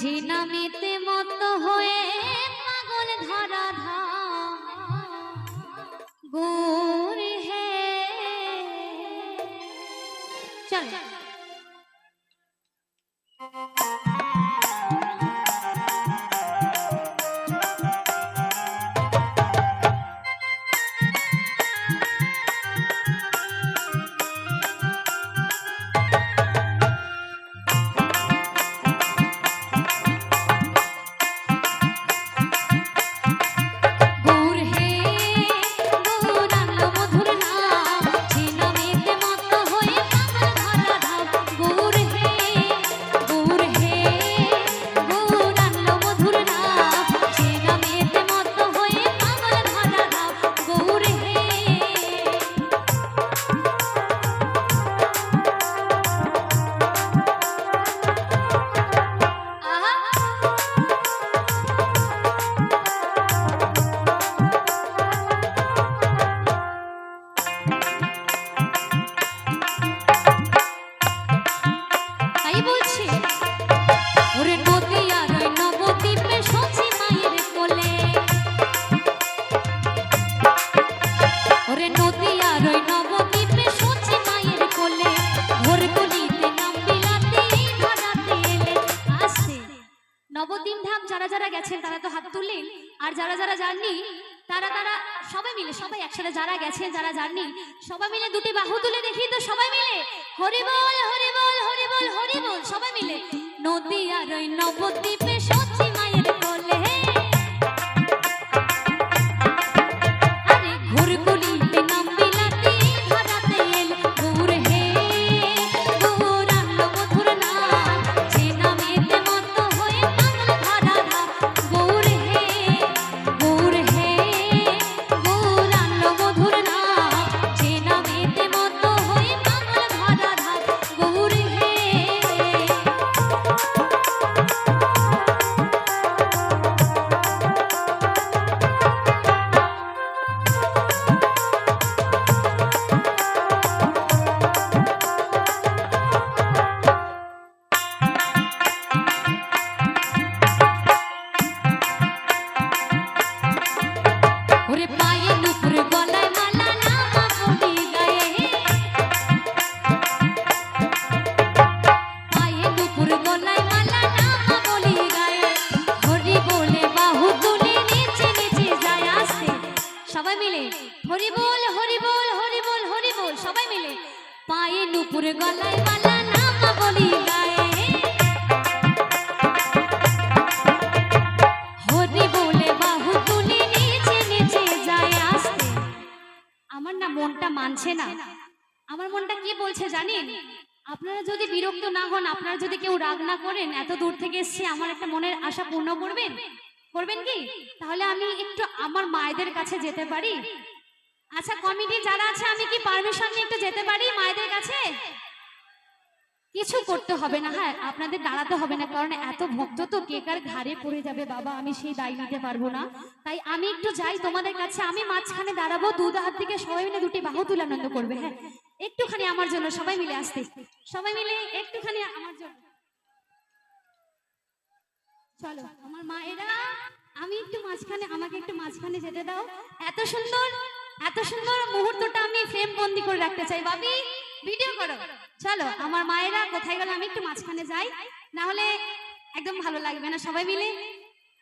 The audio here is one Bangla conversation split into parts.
যে নামেতে মত হয়ে পাগল ধরা ধা গোর আর যারা যারা যাননি, তারা তারা সবাই মিলে, সবাই একসাথে যারা গেছে যারা যাননি, সবাই মিলে দুটি বাহু তুলে দেখি তো সবাই মিলে। হরি বল হরি বল হরি বল হরি বল, সবাই মিলে। নদী আর নবদ্বীপে সবাই মিলে। হরি বল হরি বল হরি বল হরি বল, সবাই মিলে। পায়ে নুপুর গলায় মালা নামা বলি গায়ে। হরি বলে, বাহু তুলে নিচে নিচে যায় আসতে। আমার না মনটা মানছে না। আমার মনটা কি বলছে জানেন? আপনারা যদি বিরক্ত না হন, আপনারা যদি কেউ রাগ না করেন, এত দূর থেকে এসে আমার একটা মনের আশা পূর্ণ করবেন? করবেন কি? তাহলে আমি একটু আমার মায়েদের কাছে যেতে পারি? আচ্ছা কমিটি যারা আছে, আমি কি পারমিশন নিয়ে একটু যেতে পারি মায়েদের কাছে? কিছু করতে হবে না হ্যাঁ আপনাদের দাঁড়াতে হবে না, কারণ এত ভক্ত তো কে কার ঘাড়ে পড়ে যাবে, বাবা, আমি সেই দায় নিতে পারব না। তাই আমি একটু যাই তোমাদের কাছে, আমি মাঝখানে দাঁড়াবো দু হাত থেকে সবাই মিলে দুটি বাহু তুলে আনন্দ করবে হ্যাঁ। একটুখানি আমার জন্য, সবাই মিলে আসতে। সবাই মিলে একটুখানি আমার জন্য। চলো। আমার মায়েরা, আমি একটু মাঝখানে, আমাকে একটু মাঝখানে যেতে দাও। এত সুন্দর এত সুন্দর মুহূর্তটা আমি ফ্রেম বন্দি করে রাখতে চাই। বাবি ভিডিও করো। চলো, আমার মায়েরা, কোথায় গেল আমি একটু মাঝখানে যাই? না হলে একদম ভালো লাগবে না সবাই মিলে?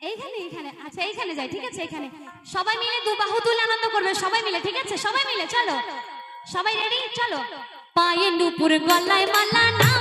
এইখানে এইখানে। আচ্ছা এইখানে যাই, ঠিক আছে এখানে সবাই মিলে দু বাহু তুলে আনন্দ করবে, সবাই মিলে, ঠিক আছে? সবাই মিলে, চলো। সবাই রেডি চলো। পায়ে নুপুর গলায় মালা নামা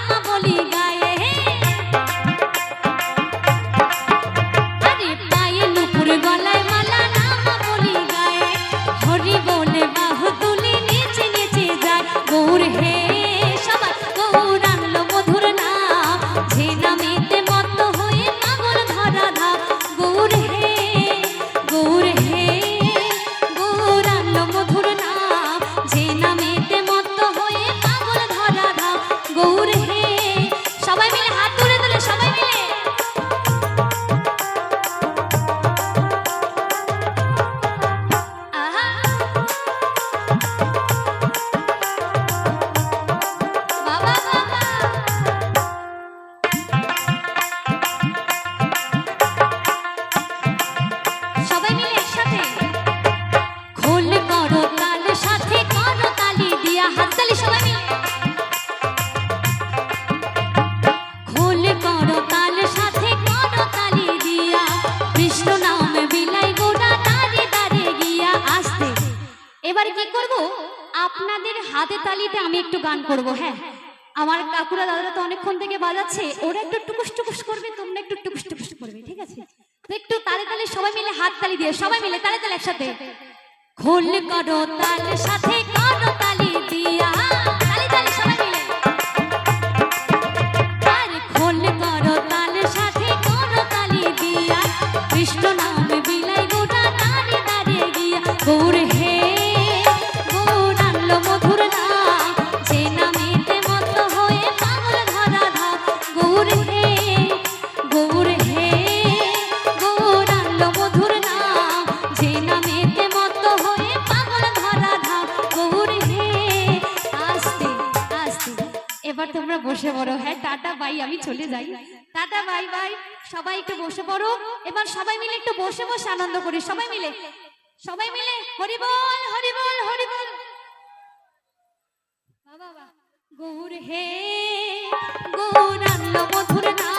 করব? আপনাদের হাতে তালিতে আমি একটু গান করব হ্যাঁ? আমার কাকুরা দাদারা তো অনেকক্ষণ থেকে বাজাচ্ছে, ওরা একটু টুকুস টুকুস করবে, তোমরা একটু টুকুস টুকুস করবে, ঠিক আছে? একটু তালে তালে সবাই মিলে হাত তালি দিয়ে সবাই মিলে তালে তালে একসাথে। খোল করো তাল সাথে বসে পড়ো। হ্যাঁ টাটা, বাই, আমি চলে যাই। টাটা, বাই বাই। সবাই একটু বসে পড়ো। এবার সবাই মিলে একটু বসে বসে আনন্দ করি। সবাই মিলে। সবাই মিলে। হরি বল হরি বল হরি বল। বাবা। গৌর হে গৌর আনলো মধুর নাম।